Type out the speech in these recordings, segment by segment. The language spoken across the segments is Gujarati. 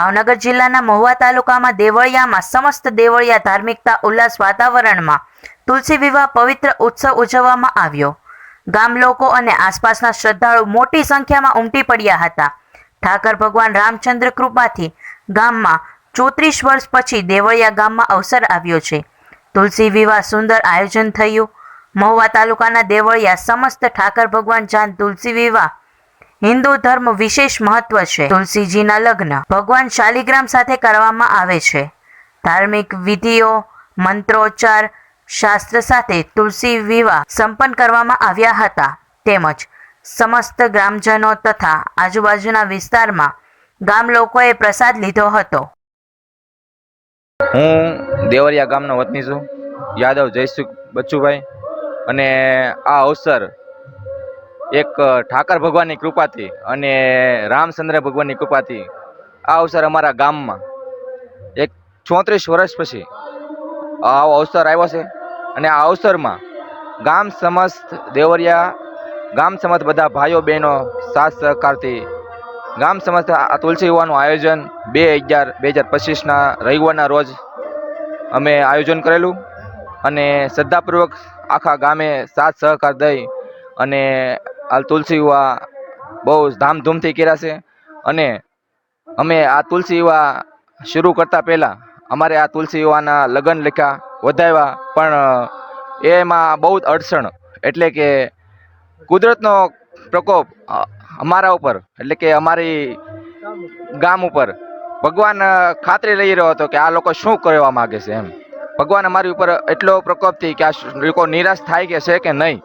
ભાવનગર જિલ્લાના મહુવા તાલુકામાં દેવળિયામાં સમસ્ત દેવળિયા ધાર્મિકતા, ઉલ્લાસ વાતાવરણમાં તુલસી વિવાહ પવિત્ર ઉત્સવ ઉજવવામાં આવ્યો. ગામ લોકો અને આસપાસના શ્રદ્ધાળુ મોટી સંખ્યામાં ઉમટી પડ્યા હતા. ઠાકર ભગવાન રામચંદ્ર કૃપાથી ગામમાં ચોત્રીસ વર્ષ પછી દેવળિયા ગામમાં અવસર આવ્યો છે. તુલસી વિવાહ સુંદર આયોજન થયું. મહુવા તાલુકાના દેવળિયા સમસ્ત ઠાકર ભગવાન જાન તુલસી વિવાહ હિન્દુ ધર્મ વિશેષ મહત્વ છે. તુલસીજીના લગ્ન ભગવાન શાલિગ્રામ સાથે કરવામાં આવે છે. ધાર્મિક વિધિઓ, મંત્રોચ્ચાર, શાસ્ત્ર સાથે તુલસી વિવાહ સંપન્ન કરવામાં આવ્યા હતા. તેમજ સમસ્ત ગ્રામજનો તથા આજુબાજુના વિસ્તારમાં ગામ લોકોએ પ્રસાદ લીધો હતો. હું દેવરિયા ગામનો વતની છું. યાદવ જયસુખ બચ્ચુભાઈ. અને આ અવસર એક ઠાકર ભગવાનની કૃપાથી અને રામચંદ્ર ભગવાનની કૃપાથી આ અવસર અમારા ગામમાં એક ચોત્રીસ વર્ષ પછી આવો અવસર આવ્યો છે અને આ અવસરમાં ગામ સમસ્ત દેવરિયા, ગામ સમસ્ત બધા ભાઈઓ, બહેનો, સાથ સહકારથી ગામ સમસ્ત આ તુલસી યુવાનું આયોજન બે અગિયાર, બે હજાર પચીસના રવિવારના રોજ અમે આયોજન કરેલું અને શ્રદ્ધાપૂર્વક આખા ગામે સાથ સહકાર દઈ અને આ તુલસી વિવાહ બહુ ધામધૂમથી કર્યા છે. અને અમે આ તુલસી વિવાહ શરૂ કરતાં પહેલાં અમારે આ તુલસી વિવાહના લગ્ન લેખા વધાવ્યા, પણ એમાં બહુ જ અડચણ એટલે કે કુદરતનો પ્રકોપ અમારા ઉપર એટલે કે અમારી ગામ ઉપર. ભગવાન ખાતરી લઈ રહ્યો હતો કે આ લોકો શું કરવા માગે છે એમ. ભગવાન અમારી ઉપર એટલો પ્રકોપથી કે આ લોકો નિરાશ થાય કે છે કે નહીં.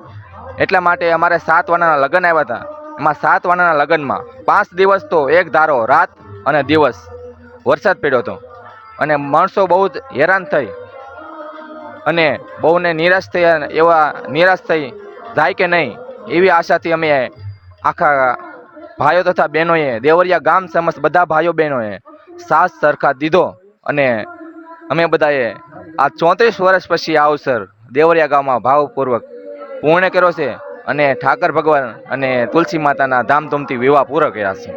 એટલા માટે અમારે સાત વાનાના લગ્ન આવ્યા હતા. એમાં સાત વાનાના લગ્નમાં પાંચ દિવસ તો એક ધારો, રાત અને દિવસ વરસાદ પડ્યો હતો. અને માણસો બહુ જ હેરાન થઈ અને બહુને નિરાશ થયા એવા નિરાશ થઈ જાય કે નહીં એવી આશાથી અમે આખા ભાઈઓ તથા બહેનોએ દેવરિયા ગામ સમસ્ત બધા ભાઈઓ બહેનોએ સાથ સરખા દીધો અને અમે બધાએ આ ચોત્રીસ વર્ષ પછી આ અવસર દેવરિયા ગામમાં ભાવપૂર્વક પૂર્ણ કર્યો છે અને ઠાકર ભગવાન અને તુલસી માતાના ધામધૂમથી વિવાહ પૂરો કર્યા છે.